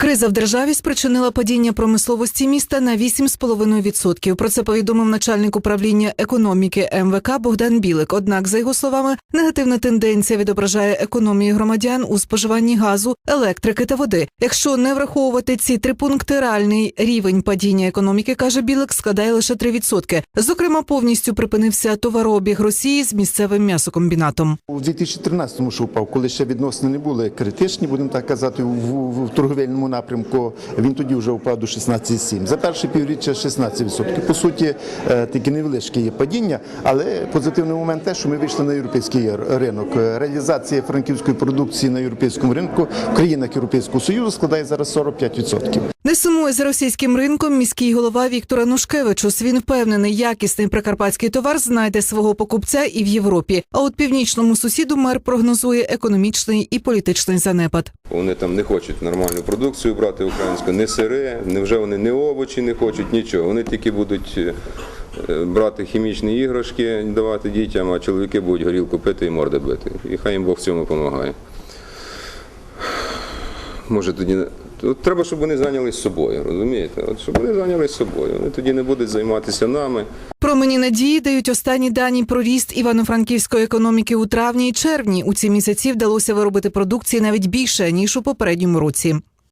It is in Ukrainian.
Криза в державі спричинила падіння промисловості міста на 8,5%. Про це повідомив начальник управління економіки МВК Богдан Білик. Однак, за його словами, негативна тенденція відображає економію громадян у споживанні газу, електрики та води. Якщо не враховувати ці три пункти, реальний рівень падіння економіки, каже Білик, складає лише 3%. Зокрема, повністю припинився товарообіг Росії з місцевим м'ясокомбінатом. У 2013-му що впав, коли ще відносини не були критичні, будемо так казати, в, в, в торговельному напрямку, він тоді вже впав до 16,7. За перше півріччя 16%. По суті, таке невеличке є падіння, але позитивний момент те, що ми вийшли на європейський ринок. Е, Реалізація франківської продукції на європейському ринку в країнах Європейського Союзу складає зараз 45%. Не сумує за російським ринком міський голова Віктор Анушкевичус. Він впевнений, якісний прикарпатський товар знайде свого покупця і в Європі. А от північному сусіду мер прогнозує економічний і політичний занепад. Вони там не хочуть нормальну продукцію брати українську, не сире, невже вони не овочі не хочуть, нічого. Вони тільки будуть е, брати хімічні іграшки, давати дітям, а чоловіки будуть горілку пити і морди бити. І хай їм Бог в цьому допомагає. Може тоді. От треба, щоб вони зайнялись собою, розумієте? От щоб вони зайнялись собою. Вони тоді не будуть займатися нами. Промені надії дають останні дані про ріст івано-франківської економіки у травні і червні. У ці місяці вдалося виробити продукції навіть більше ніж у попередньому році.